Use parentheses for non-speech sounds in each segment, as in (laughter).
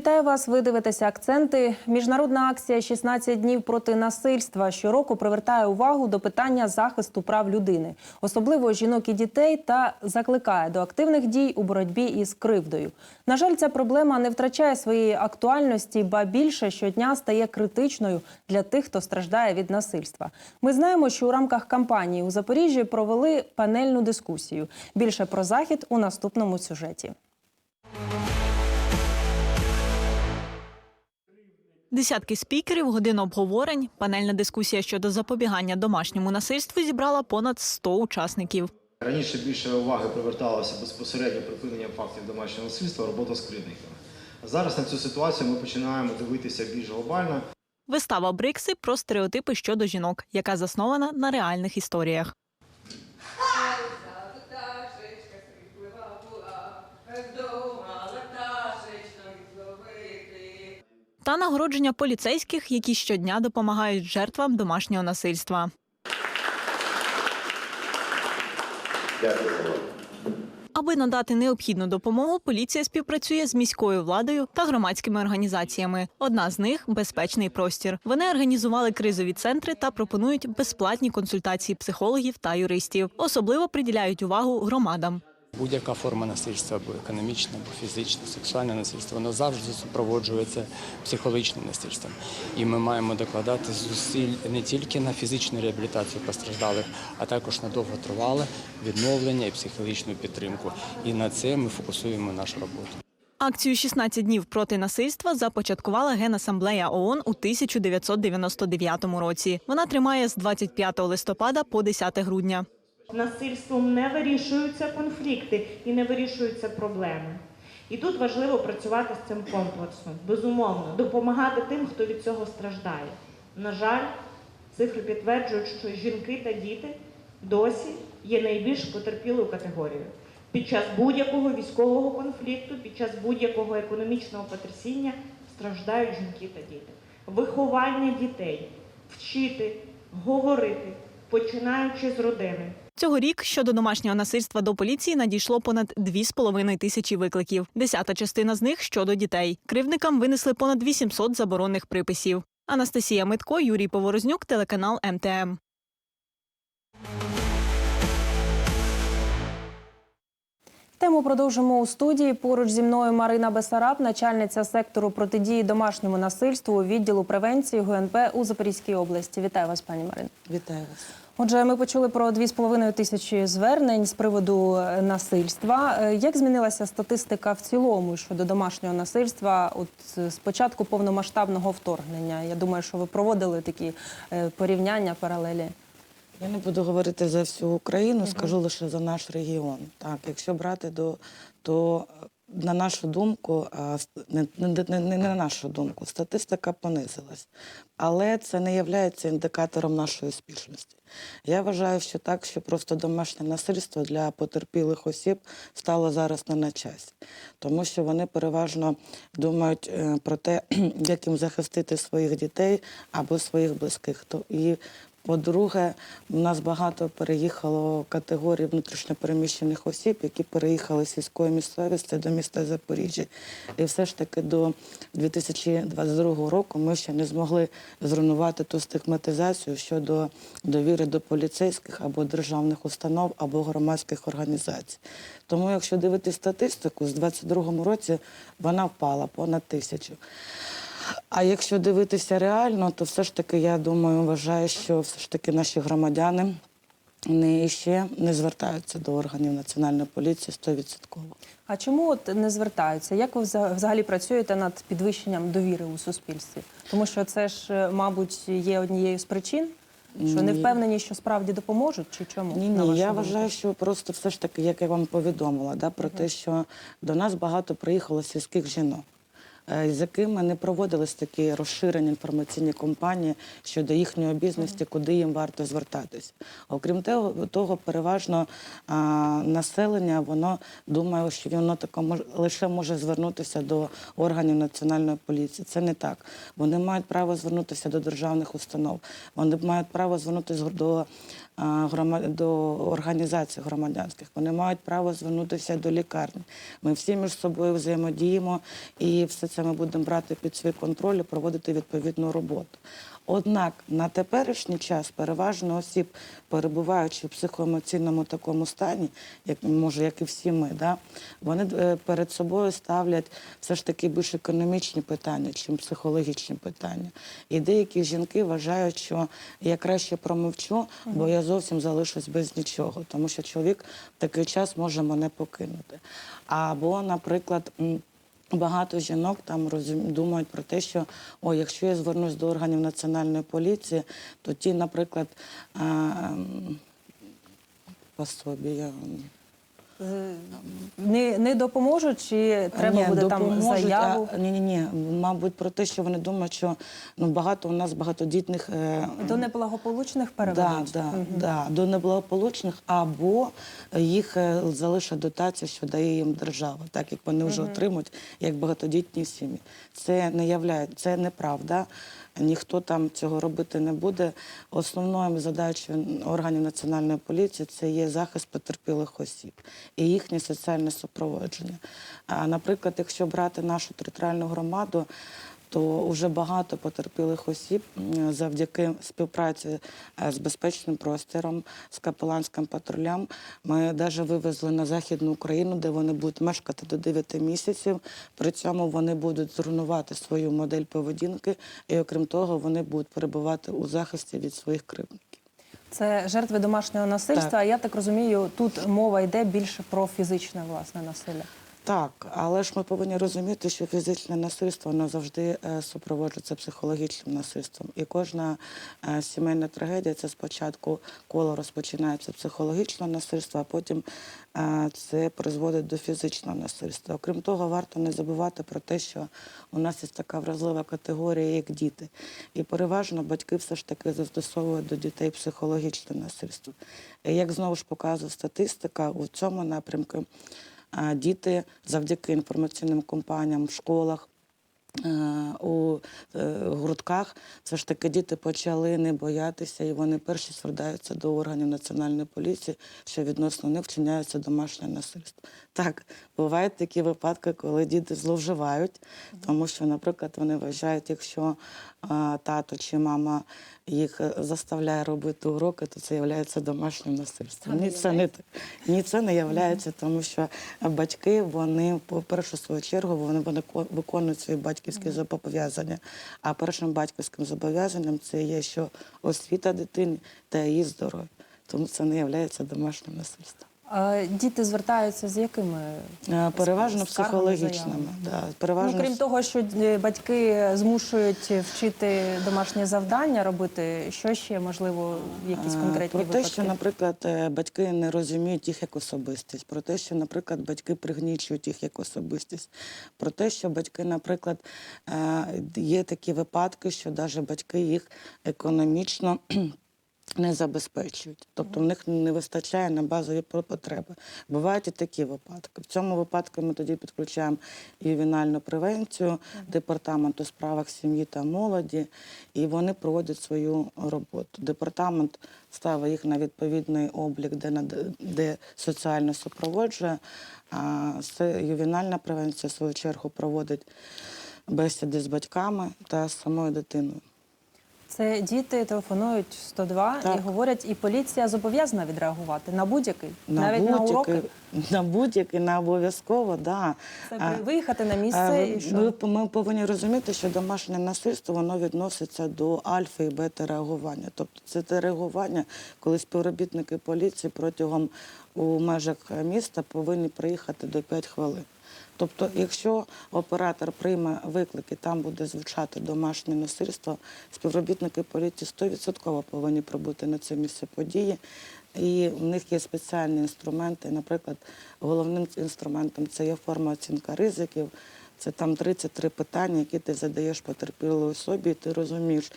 Вітаю вас. Ви дивитеся акценти. Міжнародна акція «16 днів проти насильства щороку привертає увагу до питання захисту прав людини, особливо жінок і дітей, та закликає до активних дій у боротьбі із кривдою. На жаль, ця проблема не втрачає своєї актуальності, ба більше щодня стає критичною для тих, хто страждає від насильства. Ми знаємо, що у рамках кампанії у Запоріжжі провели панельну дискусію. Більше про захід у наступному сюжеті. Десятки спікерів, годин обговорень, панельна дискусія щодо запобігання домашньому насильству зібрала понад 100 учасників. Раніше більше уваги приверталося безпосередньо припиненням фактів домашнього насильства, робота з кривдниками. Зараз на цю ситуацію ми починаємо дивитися більш глобально. Вистава Брикси про стереотипи щодо жінок, яка заснована на реальних історіях. Та нагородження поліцейських, які щодня допомагають жертвам домашнього насильства. Аби надати необхідну допомогу, поліція співпрацює з міською владою та громадськими організаціями. Одна з них безпечний простір. Вони організували кризові центри та пропонують безплатні консультації психологів та юристів. Особливо приділяють увагу громадам. Будь-яка форма насильства, або економічне, або фізичне, сексуальне насильство, воно завжди супроводжується психологічним насильством. І ми маємо докладати зусиль не тільки на фізичну реабілітацію постраждалих, а також на довготривале відновлення і психологічну підтримку. І на це ми фокусуємо нашу роботу. Акцію «16 днів проти насильства започаткувала Генасамблея ООН у 1999 році. Вона тримає з 25 листопада по 10 грудня. Насильством не вирішуються конфлікти і не вирішуються проблеми. І тут важливо працювати з цим комплексно, безумовно, допомагати тим, хто від цього страждає. На жаль, цифри підтверджують, що жінки та діти досі є найбільш потерпілою категорією. Під час будь-якого військового конфлікту, під час будь-якого економічного потрясіння страждають жінки та діти. Виховання дітей, вчити, говорити, починаючи з родини. Цьогорік щодо домашнього насильства до поліції надійшло понад 2,5 тисячі викликів. Десята частина з них щодо дітей. Кривдникам винесли понад 800 заборонних приписів. Анастасія Митко, Юрій Поворознюк, телеканал МТМ. Тему продовжимо у студії. Поруч зі мною Марина Бесараб, начальниця сектору протидії домашньому насильству відділу превенції ГУНП у Запорізькій області. Вітаю вас, пані Марин. Вітаю вас. Отже, ми почули про 2,5 тисячі звернень з приводу е, насильства. Е, Як змінилася статистика в цілому щодо домашнього насильства? От е, з початку повномасштабного вторгнення? Я думаю, що ви проводили такі порівняння, паралелі. Я не буду говорити за всю Україну, скажу лише за наш регіон. Так, якщо брати до то на нашу думку, не, не, не, не на нашу думку, статистика понизилась. Але це не є індикатором нашої успішності. Я вважаю, що так, що просто домашнє насильство для потерпілих осіб стало зараз не на часі, тому що вони переважно думають е, про те, (clears throat) як їм захистити своїх дітей або своїх близьких. І по-друге, у нас багато переїхало категорій внутрішньопереміщених осіб, які переїхали з сільської місцевості до міста Запоріжжя. І все ж таки до 2022 року ми ще не змогли зруйнувати ту стигматизацію щодо довіри до поліцейських або державних установ, або громадських організацій. Тому, якщо дивитися статистику, з 2022 році вона впала понад тисячу. А якщо дивитися реально, то все ж таки, я думаю, вважаю, що все ж таки наші громадяни не ще не звертаються до органів національної поліції 100%. А чому от не звертаються? Як ви вза- взагалі працюєте над підвищенням довіри у суспільстві? Тому що це ж, е, мабуть, є однією з причин, що не впевнені, що справді допоможуть, чи чому? Ні, на ні, вашу я думку? вважаю, що просто все ж таки, як я вам повідомила, да, про те, що до нас багато приїхало сільських жінок. Е, З якими не проводились такі розширені інформаційні кампанії щодо їхньої обізності, куди їм варто звертатись. Окрім того, того переважно населення воно думає, що воно тако лише може звернутися до органів національної поліції. Це не так. Вони мають право звернутися до державних установ. Вони мають право звернутися до до організацій громадянських. Вони мають право звернутися до лікарні. Ми всі між собою взаємодіємо, і все це це ми будемо брати під свій контроль і проводити відповідну роботу. Однак на теперішній час переважно осіб, перебуваючи в психоемоційному такому стані, як може, як і всі ми, да, вони е, перед собою ставлять все ж таки більш економічні питання, чим психологічні питання. І деякі жінки вважають, що я краще промовчу, бо я зовсім залишусь без нічого, тому що чоловік в такий час може мене покинути. Або, наприклад, Багато жінок там розум... думають про те, що о, якщо я звернусь до органів національної поліції, то ті, наприклад, а, собі пособія. Е, Не, не допоможуть чи треба Ні, буде там заяву? А, ні, ні, ні. Мабуть, про те, що вони думають, що ну багато у нас багатодітних е, До неблагополучних Да, переведуть? да, да, до неблагополучних, або їх е, залишить дотація, що дає їм держава, так як вони вже отримують як багатодітні сім'ї. Це не являє, це неправда. Ніхто там цього робити не буде. Основною задачею органів національної поліції це є захист потерпілих осіб і їхнє соціальне супроводження. Наприклад, якщо брати нашу територіальну громаду, то вже багато потерпілих осіб завдяки співпраці е, з безпечним простором, з капеланським патрулям. Ми навіть вивезли на Західну Україну, де вони будуть мешкати до 9 місяців. При цьому вони будуть зруйнувати свою модель поведінки, і окрім того, вони будуть перебувати у захисті від своїх кривдників. Це жертви домашнього насильства. Так. Я так розумію, тут мова йде більше про фізичне власне насилля. Так, але ж ми повинні розуміти, що фізичне насильство воно завжди е, супроводжується психологічним насильством. І кожна е, сімейна трагедія це спочатку коло розпочинається психологічного насильства, а потім е, це призводить до фізичного насильства. Окрім того, варто не забувати про те, що у нас є така вразлива категорія, як діти. І переважно батьки все ж таки застосовують до дітей психологічне насильство. І як знову ж показує статистика, у цьому напрямку діти завдяки інформаційним компаніям в школах. е, У е, грудках все ж таки діти почали не боятися, і вони перші звертаються до органів національної поліції, що відносно них вчиняється домашнє насильство. Так, бувають такі випадки, коли діти зловживають, тому що, наприклад, вони вважають, якщо тато чи мама їх е, заставляє робити уроки, то це є домашнім насильством. Ні, це не. Ні, це не являється, тому що батьки, вони, по першу свою чергу, вони вико- виконують свої батьківські зобов'язання. А першим батьківським зобов'язанням це є що освіта дитини та її здоров'я. Тому це не є домашнім насильством. Діти звертаються з якими Е, Переважно психологічними. Да, переважно Ну, крім того, що е, батьки змушують вчити домашнє завдання робити, що ще можливо якісь Е, конкретні Про те, випадки? що, наприклад, батьки не розуміють їх як особистість, про те, що, наприклад, батьки пригнічують їх як особистість, про те, що батьки, наприклад, є такі випадки, що навіть батьки їх економічно. Не забезпечують, тобто в них не вистачає на базові по- потреби. Бувають і такі випадки. В цьому випадку ми тоді підключаємо ювенальну превенцію департамент у справах сім'ї та молоді, і вони проводять свою роботу. Департамент ставить їх на відповідний облік, де над- де соціально супроводжує. А це ювенальна превенція в свою чергу проводить бесіди з батьками та самою дитиною. Це діти телефонують 102 і говорять, і поліція зобов'язана відреагувати на будь-який, На навіть на будь-який- уроки. На будь-який, на обов'язково, да. Це А, виїхати на місце ви- і що? ви- ми повинні розуміти, що домашнє насильство воно відноситься до альфа і бета реагування. Тобто це те реагування, коли співробітники поліції протягом у межах міста повинні приїхати до 5 хвилин. Тобто, якщо оператор прийме виклик і там буде звучати домашнє насильство, співробітники поліції 100% повинні прибути на це місце події. І в них є спеціальні інструменти. Наприклад, головним інструментом це є форма оцінка ризиків. Це там 33 питання, які ти задаєш потерпілій особі, і ти розумієш,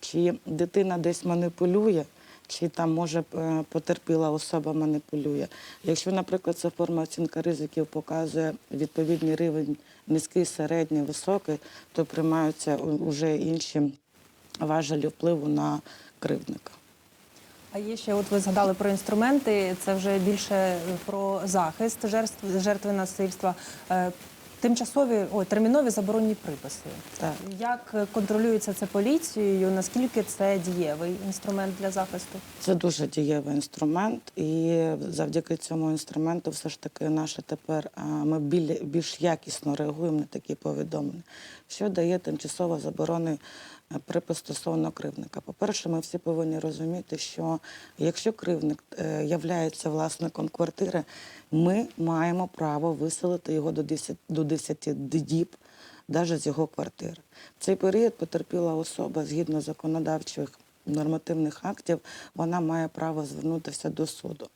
чи дитина десь маніпулює, чи там може е, потерпіла особа маніпулює. Якщо, наприклад, ця форма оцінка ризиків показує відповідний рівень низький, середній, високий, то приймаються вже інші важелі впливу на кривдника. А є ще, от ви згадали про інструменти, це вже більше про захист жертв, жертви насильства. Тимчасові ой, термінові заборонні приписи. Так. Як е, контролюється це поліцією? Наскільки це дієвий інструмент для захисту? Це дуже дієвий інструмент, і завдяки цьому інструменту, все ж таки, наше тепер ми біль- більш якісно реагуємо на такі повідомлення, що дає тимчасова заборонений е, припис стосовно кривника. По-перше, ми всі повинні розуміти, що якщо кривник е, являється власником квартири, ми маємо право виселити його до 10, до 10 діб навіть з його квартири. В цей період потерпіла особа згідно законодавчих нормативних актів, вона має право звернутися до суду.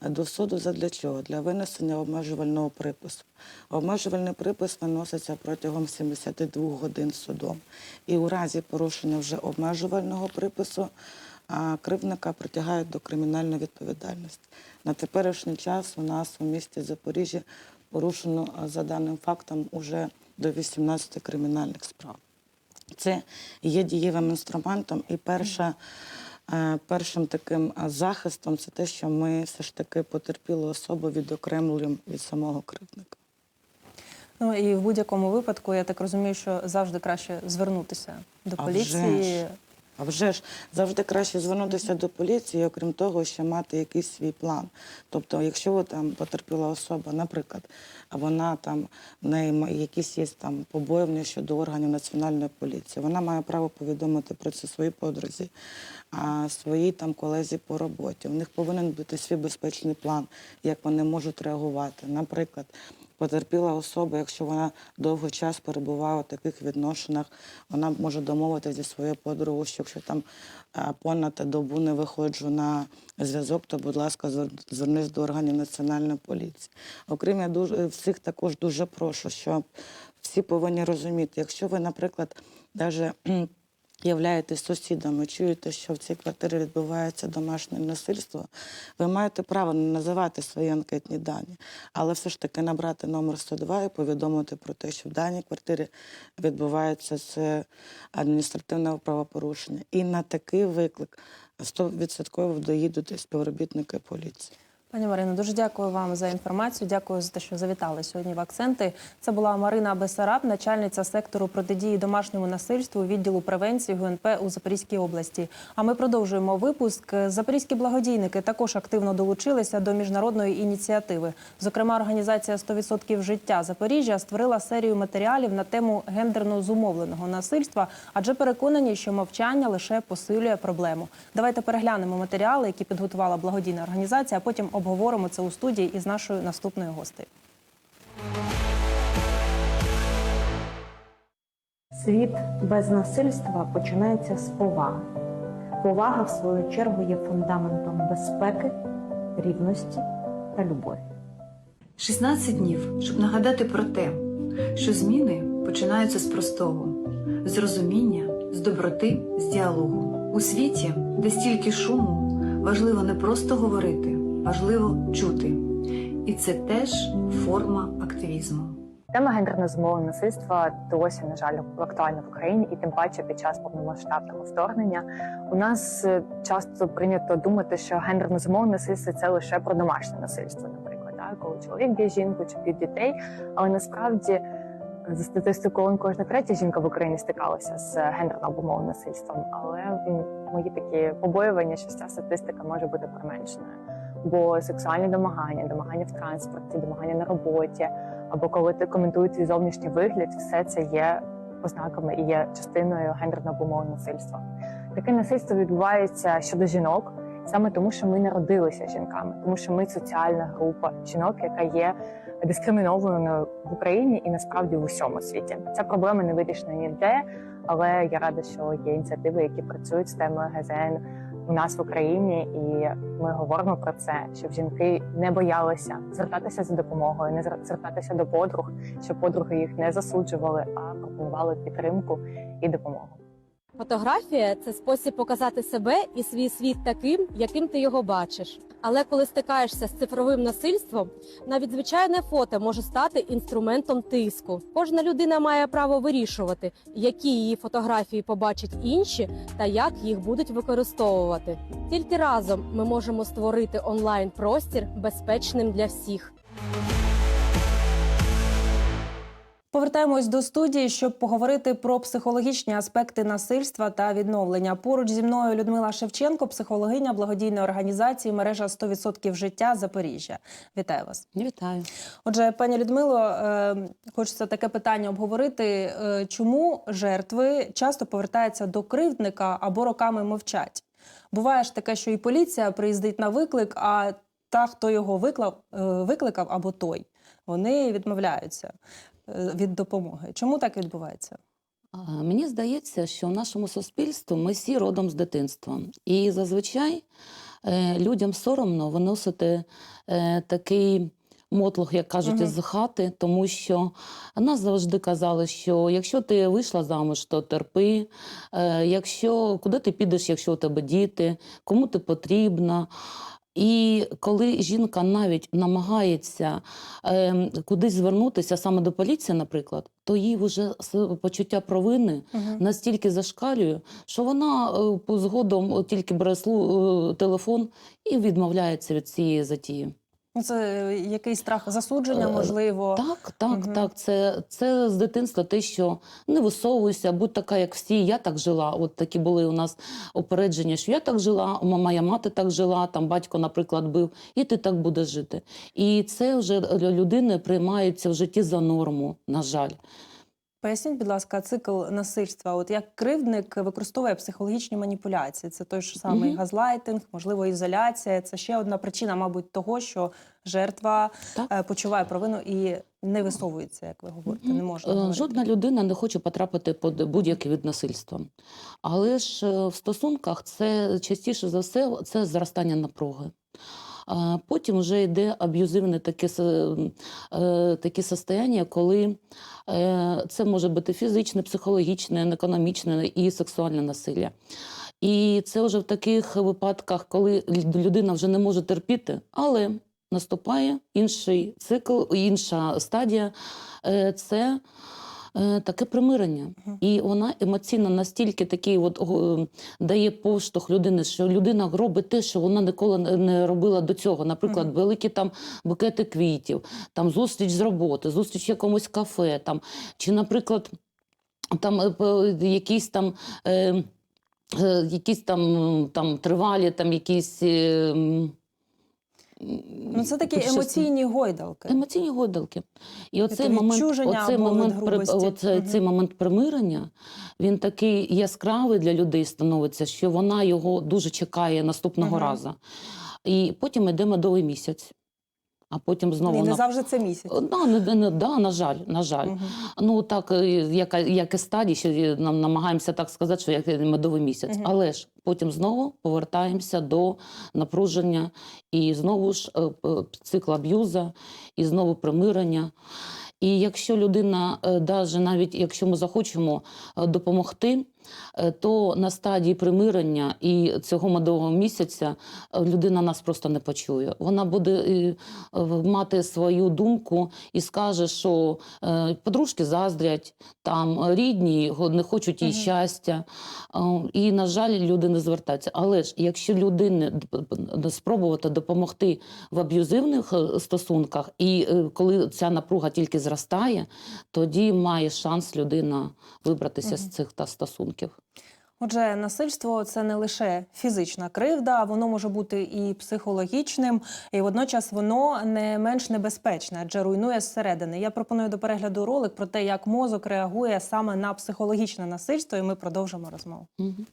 До суду задля чого? Для винесення обмежувального припису. Обмежувальний припис виноситься протягом 72 годин судом. І у разі порушення вже обмежувального припису кривника притягають до кримінальної відповідальності. На теперішній час у нас у місті Запоріжжя порушено за даним фактом уже до 18 кримінальних справ. Це є дієвим інструментом, і перша, першим таким е, захистом це те, що ми все ж таки потерпілу особу відокремлюємо від самого кривдника. Ну і в будь-якому випадку, я так розумію, що завжди краще звернутися до А поліції. вже. А вже ж завжди краще звернутися до поліції, окрім того, ще мати якийсь свій план. Тобто, якщо там потерпіла особа, наприклад, а вона там в неї якісь є там побоювання щодо органів національної поліції, вона має право повідомити про це своїй подрузі, а своїй там колезі по роботі. У них повинен бути свій безпечний план, як вони можуть реагувати. Наприклад. Потерпіла особа, якщо вона довгий час перебуває у таких відношеннях, вона може домовитися зі своєю подругою, що якщо там е, понад добу не виходжу на зв'язок, то, будь ласка, звернись до органів національної поліції. Окрім я дуже всіх також дуже прошу, що всі повинні розуміти, якщо ви, наприклад, навіть являєтесь сусідами, чуєте, що в цій квартирі відбувається домашнє насильство, ви маєте право не називати свої анкетні дані, але все ж таки набрати номер 102 і повідомити про те, що в даній квартирі відбувається це адміністративне правопорушення. І на такий виклик 100% доїдуть співробітники поліції. Пані Марино, дуже дякую вам за інформацію. Дякую за те, що завітали сьогодні в акценти. Це була Марина Бесараб, начальниця сектору протидії домашньому насильству відділу превенції ГУНП у Запорізькій області. А ми продовжуємо випуск. Запорізькі благодійники також активно долучилися до міжнародної ініціативи. Зокрема, організація «100% життя Запоріжжя створила серію матеріалів на тему гендерно зумовленого насильства, адже переконані, що мовчання лише посилює проблему. Давайте переглянемо матеріали, які підготувала благодійна організація. а Потім обговоримо це у студії із нашою наступною гостею. Світ без насильства починається з поваги. Повага, в свою чергу, є фундаментом безпеки, рівності та любові. 16 днів, щоб нагадати про те, що зміни починаються з простого, з розуміння, з доброти, з діалогу. У світі, де стільки шуму, важливо не просто говорити, важливо чути. І це теж форма активізму. Тема гендерно змовленого насильства досі, на жаль, актуальна в Україні, і тим паче під час повномасштабного вторгнення. У нас е, часто прийнято думати, що гендерно змовлене насильство це лише про домашнє насильство, наприклад, да? коли чоловік б'є жінку чи б'є дітей. Але насправді, за статистикою, кожна третя жінка в Україні стикалася з гендерно обумовленим насильством. Але мої такі побоювання, що ця статистика може бути применшеною. Бо сексуальні домагання, домагання в транспорті, домагання на роботі або коли ти коментують свій зовнішній вигляд, все це є ознаками і є частиною гендерно обумовленого насильства. Таке насильство відбувається щодо жінок, саме тому, що ми народилися жінками, тому що ми соціальна група жінок, яка є дискримінованою в Україні і насправді в усьому світі. Ця проблема не вирішена ніде, але я рада, що є ініціативи, які працюють з темою ГЗН у нас в Україні, і ми говоримо про це, щоб жінки не боялися звертатися за допомогою, не звер- звертатися до подруг, щоб подруги їх не засуджували, а пропонували підтримку і допомогу. Фотографія це спосіб показати себе і свій світ таким, яким ти його бачиш. Але коли стикаєшся з цифровим насильством, навіть звичайне фото може стати інструментом тиску. Кожна людина має право вирішувати, які її фотографії побачать інші та як їх будуть використовувати. Тільки разом ми можемо створити онлайн простір безпечним для всіх. Повертаємось до студії, щоб поговорити про психологічні аспекти насильства та відновлення. Поруч зі мною Людмила Шевченко, психологиня благодійної організації мережа 100% життя Запоріжжя. Вітаю вас. Вітаю. Отже, пані Людмило, е, хочеться таке питання обговорити. Е, Чому жертви часто повертаються до кривдника або роками мовчать? Буває ж таке, що і поліція приїздить на виклик, а та, хто його виклав, е, викликав, або той, вони відмовляються від допомоги. Чому так відбувається? Мені здається, що в нашому суспільстві ми всі родом з дитинства. І зазвичай е, людям соромно виносити е, такий мотлох, як кажуть, із хати, тому що нас завжди казали, що якщо ти вийшла замуж, то терпи. Е, якщо куди ти підеш, якщо у тебе діти, кому ти потрібна. І коли жінка навіть намагається е, кудись звернутися саме до поліції, наприклад, то їй вже почуття провини угу. настільки зашкалює, що вона е, згодом тільки бере слу- е, телефон і відмовляється від цієї затії. Ну, Це е, якийсь страх засудження, Е, можливо. Так, так, угу. так. Це, це з дитинства те, що не висовуйся, будь така, як всі. Я так жила. От такі були у нас опередження, що я так жила, моя мати так жила, там батько, наприклад, бив, і ти так будеш жити. І це вже людини приймається в житті за норму, на жаль. Поясніть, будь ласка, цикл насильства. От як кривдник використовує психологічні маніпуляції? Це той ж самий Мгм. газлайтинг, можливо, ізоляція. Це ще одна причина, мабуть, того, що жертва е, почуває провину і не висовується, як ви говорите. Не можна Е, говорити. Жодна людина не хоче потрапити під будь-який від насильства. Але ж е, в стосунках це частіше за все це зростання напруги. А Потім вже йде аб'юзивне таке, е, таке состояння, коли е, це може бути фізичне, психологічне, економічне і сексуальне насилля. І це вже в таких випадках, коли людина вже не може терпіти, але наступає інший цикл, інша стадія е, це таке примирення. І вона емоційно настільки такий от, дає поштовх людини, що людина робить те, що вона ніколи не- робила до цього. Наприклад, великі там букети квітів, там зустріч з роботи, зустріч в якомусь кафе, там, чи, наприклад, там е, якісь там. Е, е, Якісь там, там тривалі, там якісь. Ну, це такі путешествия. емоційні гойдалки. Емоційні гойдалки. І оцей момент, оцей момент, при- грубості. оце- Мгм. цей момент примирення, він такий яскравий для людей становиться, що вона його дуже чекає наступного угу. разу. І потім йде медовий місяць. А потім знову І не на- завжди це місяць. Да, не, не, да, на жаль, на жаль. Ну так, е, як, як і стадії, що е, нам намагаємося так сказати, що як медовий місяць. Мгм. Але ж потім знову повертаємося до напруження і знову ж е, цикл аб'юза, і знову примирення. І якщо людина, е, навіть якщо ми захочемо е, допомогти, е, то на стадії примирення і цього медового місяця е, людина нас просто не почує. Вона буде е, е, мати свою думку і скаже, що е, подружки заздрять, там е, рідні не хочуть їй щастя. Е, І, на жаль, люди не звертаються. Але ж якщо д- спробувати допомогти в аб'юзивних е, стосунках, і е, коли ця напруга тільки зростає, тоді має шанс людина вибратися з цих та стосунків. Отже, насильство це не лише фізична кривда, воно може бути і психологічним, і водночас воно не менш небезпечне, адже руйнує зсередини. Я пропоную до перегляду ролик про те, як мозок реагує саме на психологічне насильство, і ми продовжимо розмову. Мгм.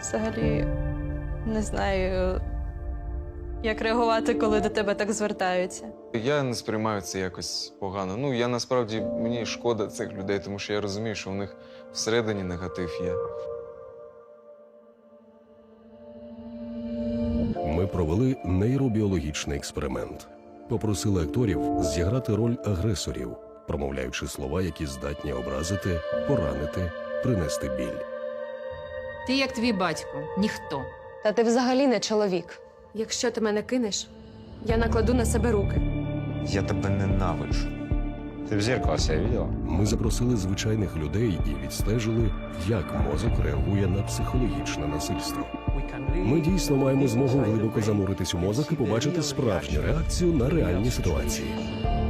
Взагалі не знаю, як реагувати, коли до тебе так звертаються. Я не сприймаю це якось погано. Ну, я насправді мені шкода цих людей, тому що я розумію, що у них всередині негатив є. Ми провели нейробіологічний експеримент. Попросили акторів зіграти роль агресорів, промовляючи слова, які здатні образити, поранити, принести біль. Ти як твій батько, ніхто. Та ти взагалі не чоловік. Якщо ти мене кинеш, я накладу на себе руки. Я тебе ненавиджу. Ти в зеркало себе бачила? Ми запросили звичайних людей і відстежили, як мозок реагує на психологічне насильство. Ми дійсно маємо змогу глибоко зануритись у мозок і побачити справжню реакцію на реальні ситуації.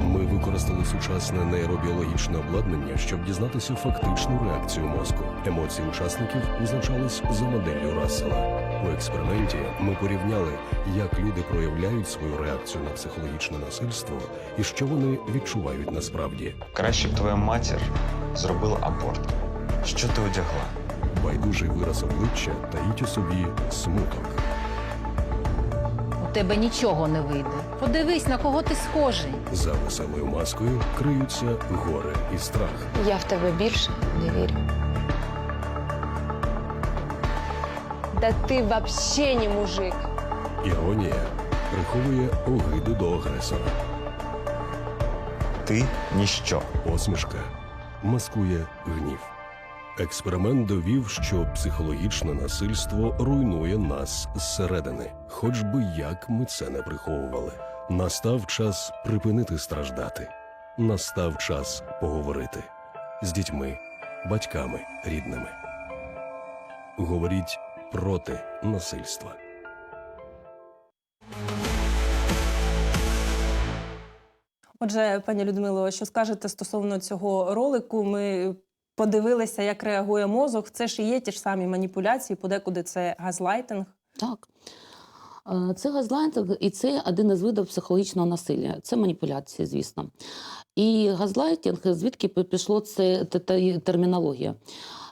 Ми використали сучасне нейробіологічне обладнання, щоб дізнатися фактичну реакцію мозку. Емоції учасників визначались за моделлю Рассела. У експерименті ми порівняли, як люди проявляють свою реакцію на психологічне насильство і що вони відчувають насправді. Краще б твоя матір зробила аборт. Що ти одягла? Байдужий вираз обличчя таїть у собі смуток. У тебе нічого не вийде. Подивись, на кого ти схожий. За веселою маскою криються горе і страх. Я в тебе більше не вірю. Да ти вообще не мужик. Іронія приховує огиду до агресора. Ти ніщо. Посмішка маскує гнів. Експеримент довів, що психологічне насильство руйнує нас зсередини, хоч би як ми це не приховували. Настав час припинити страждати. Настав час поговорити з дітьми, батьками, рідними. Говоріть проти насильства. Отже, пані Людмило, що скажете стосовно цього ролику? Ми подивилися, як реагує мозок. Це ж і є ті ж самі маніпуляції, подекуди це газлайтинг. Так. Е, Це газлайтинг, і це один із видів психологічного насилля. Це маніпуляції, звісно. І газлайтинг, звідки пі- пішло це те- те- термінологія?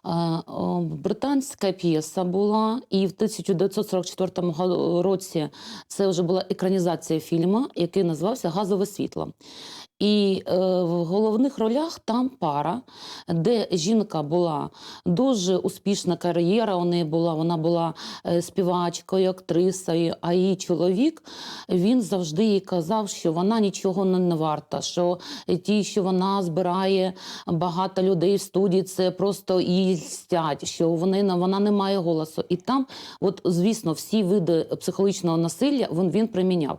Е, Британська п'єса була, і в 1944 го- році це вже була екранізація фільму, який називався Газове світло. І е, в головних ролях там пара, де жінка була дуже успішна кар'єра. У неї була вона була е, співачкою, актрисою. А її чоловік він завжди їй казав, що вона нічого не, варта. Що ті, що вона збирає багато людей в студії, це просто її льстять, що вони вона не має голосу. І там, от звісно, всі види психологічного насилля він, він приміняв.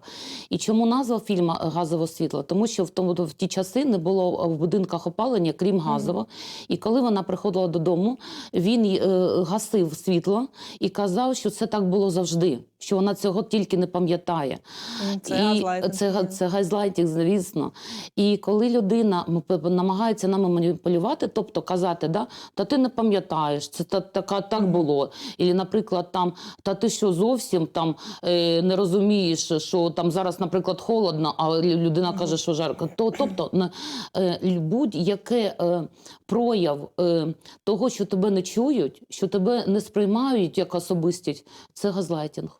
І чому назва фільму Газове світло? Тому що в тому в ті часи не було в будинках опалення, крім газового. І коли вона приходила додому, він е, гасив світло і казав, що це так було завжди, що вона цього тільки не пам'ятає. Це і газлайтинг, це, це газлайтинг, звісно. І коли людина намагається нами маніпулювати, тобто казати, да, та ти не пам'ятаєш, це та, така так було. І, наприклад, там, та ти що зовсім там е, не розумієш, що там зараз, наприклад, холодно, а людина каже, що жарко. То, тобто, е, будь-яке е, прояв того, що тебе не чують, що тебе не сприймають як особистість, це газлайтинг.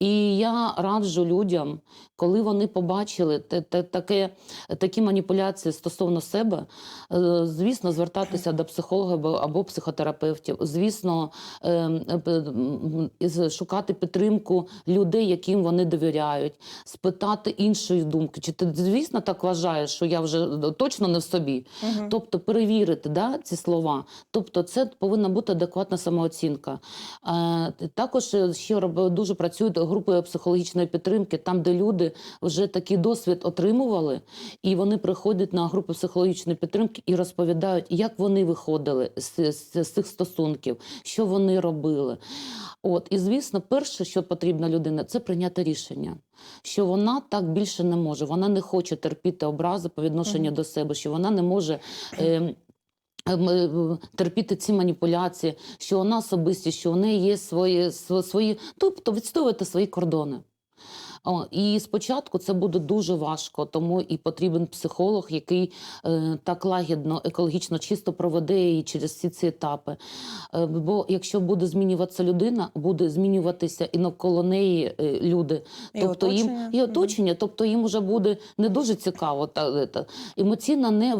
І я раджу людям, коли вони побачили те- те- таке, такі маніпуляції стосовно себе, е, звісно, звертатися до психолога або, психотерапевтів. Звісно, е, е, шукати підтримку людей, яким вони довіряють, спитати іншої думки. Чи ти звісно так вважаєш, що я вже точно не в собі? Мгм. Тобто перевірити да, ці слова. Тобто, це повинна бути адекватна самооцінка. Е, також ще дуже працюють групи психологічної підтримки, там, де люди вже такий досвід отримували, і вони приходять на групи психологічної підтримки і розповідають, як вони виходили з, з, з цих стосунків, що вони робили. От, і звісно, перше, що потрібно людині, це прийняти рішення, що вона так більше не може. Вона не хоче терпіти образи по відношенню Мгм. до себе, що вона не може. Е, терпіти ці маніпуляції, що вона особисті, що в неї є свої, св- свої тобто відстоювати свої кордони. О, і спочатку це буде дуже важко, тому і потрібен психолог, який е, так лагідно, екологічно чисто проведе її через всі ці етапи. Е, бо якщо буде змінюватися людина, буде змінюватися і навколо неї е, люди. І тобто їм оточення. і оточення, тобто їм вже буде не дуже цікаво. Та, та, емоційно не,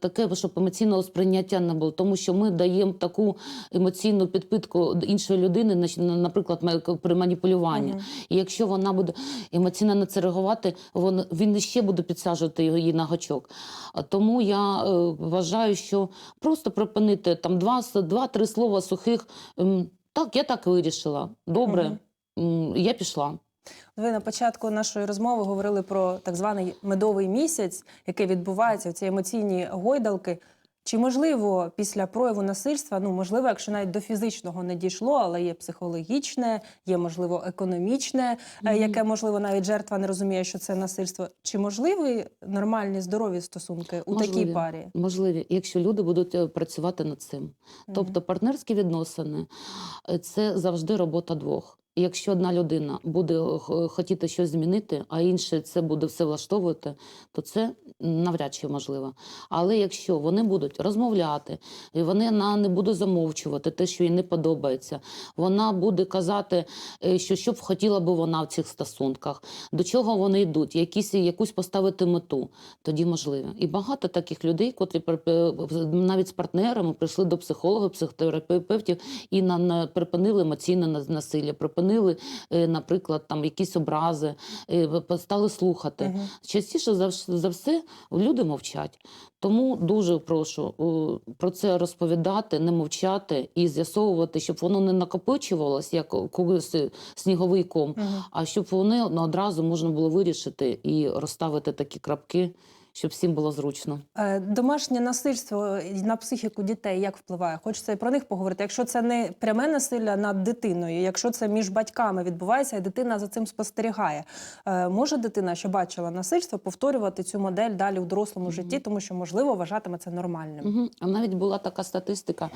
таке, щоб емоційного сприйняття не було, тому що ми даємо таку емоційну підпитку іншої людини, наприклад, при маніпулюванні. І якщо вона буде емоційно на це реагувати, він, ще буде підсаджувати його її на гачок. Тому я е, вважаю, що просто припинити там два, два-три слова сухих. ем, так, я так вирішила. Добре, м, я пішла. Ви на початку нашої розмови говорили про так званий медовий місяць, який відбувається в ці емоційні гойдалки. Чи можливо після прояву насильства, ну можливо, якщо навіть до фізичного не дійшло, але є психологічне, є можливо економічне, е, Мгм. яке можливо навіть жертва не розуміє, що це насильство. Чи можливі нормальні здорові стосунки у такій парі? Можливі, якщо люди будуть е, працювати над цим. Тобто партнерські відносини е, це завжди робота двох. Якщо одна людина буде хотіти щось змінити, а інша це буде все влаштовувати, то це навряд чи можливо. Але якщо вони будуть розмовляти, і вони на не буде замовчувати те, що їй не подобається, вона буде казати, е, що що б хотіла би вона в цих стосунках, до чого вони йдуть, якісь, якусь поставити мету, тоді можливо. І багато таких людей, котрі навіть з партнерами прийшли до психологів, психотерапевтів і на, на припинили емоційне на- насилля, припинили, е, наприклад, там якісь образи, е, стали слухати. Мгм. Частіше за, за все люди мовчать. Тому дуже прошу про це розповідати, не мовчати і з'ясовувати, щоб воно не накопичувалось як когось е, сніговий ком, Мгм. а щоб вони ну, одразу можна було вирішити і розставити такі крапки, щоб всім було зручно. Е, Домашнє насильство на психіку дітей як впливає? Хочеться і про них поговорити. Якщо це не пряме насилля над дитиною, якщо це між батьками відбувається, і дитина за цим спостерігає, е, може дитина, що бачила насильство, повторювати цю модель далі у дорослому житті, тому що можливо вважатиме це нормальним. Угу. А навіть була така статистика,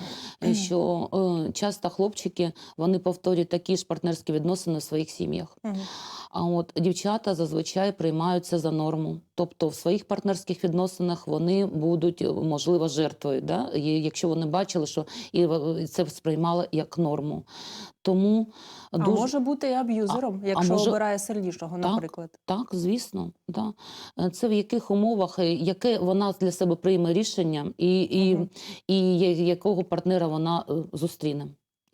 е, що е, часто хлопчики вони повторюють такі ж партнерські відносини в своїх сім'ях. Мгм. А от дівчата зазвичай приймають це за норму. Тобто в своїх партнерських відносинах вони будуть, е, можливо, жертвою, да? і якщо вони бачили, що і це сприймали як норму. Тому А дуже... може бути і аб'юзером, якщо може- обирає сильнішого, наприклад. Так, звісно, да. Е, Це в яких умовах, е, яке вона для себе прийме рішення, і, і, і якого партнера вона е, зустріне,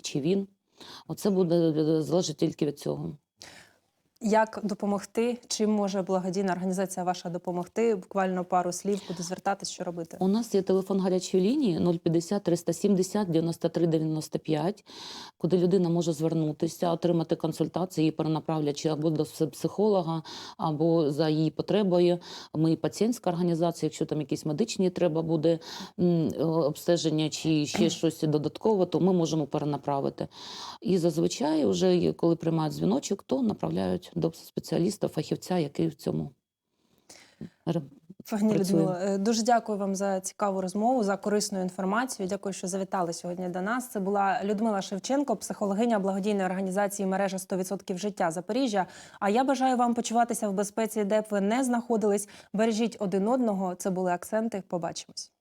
чи він. Оце буде е, залежить тільки від цього. Як допомогти? Чим може благодійна організація ваша допомогти? Буквально пару слів, куди звертатись, що робити? У нас є телефон гарячої лінії 050 370 93 95, куди людина може звернутися, отримати консультації, її перенаправлять чи або до психолога, або за її потребою. Ми пацієнтська організація, якщо там якісь медичні треба буде е, обстеження чи ще (clears throat) щось додатково, то ми можемо перенаправити. І зазвичай, вже коли приймають дзвіночок, то направляють до спеціаліста, фахівця, який в цьому. Пані. Людмило, е, дуже дякую вам за цікаву розмову, за корисну інформацію. Дякую, що завітали сьогодні до нас. Це була Людмила Шевченко, психологиня благодійної організації мережа 100% життя Запоріжжя. А я бажаю вам почуватися в безпеці, де б ви не знаходились. Бережіть один одного. Це були акценти. Побачимось.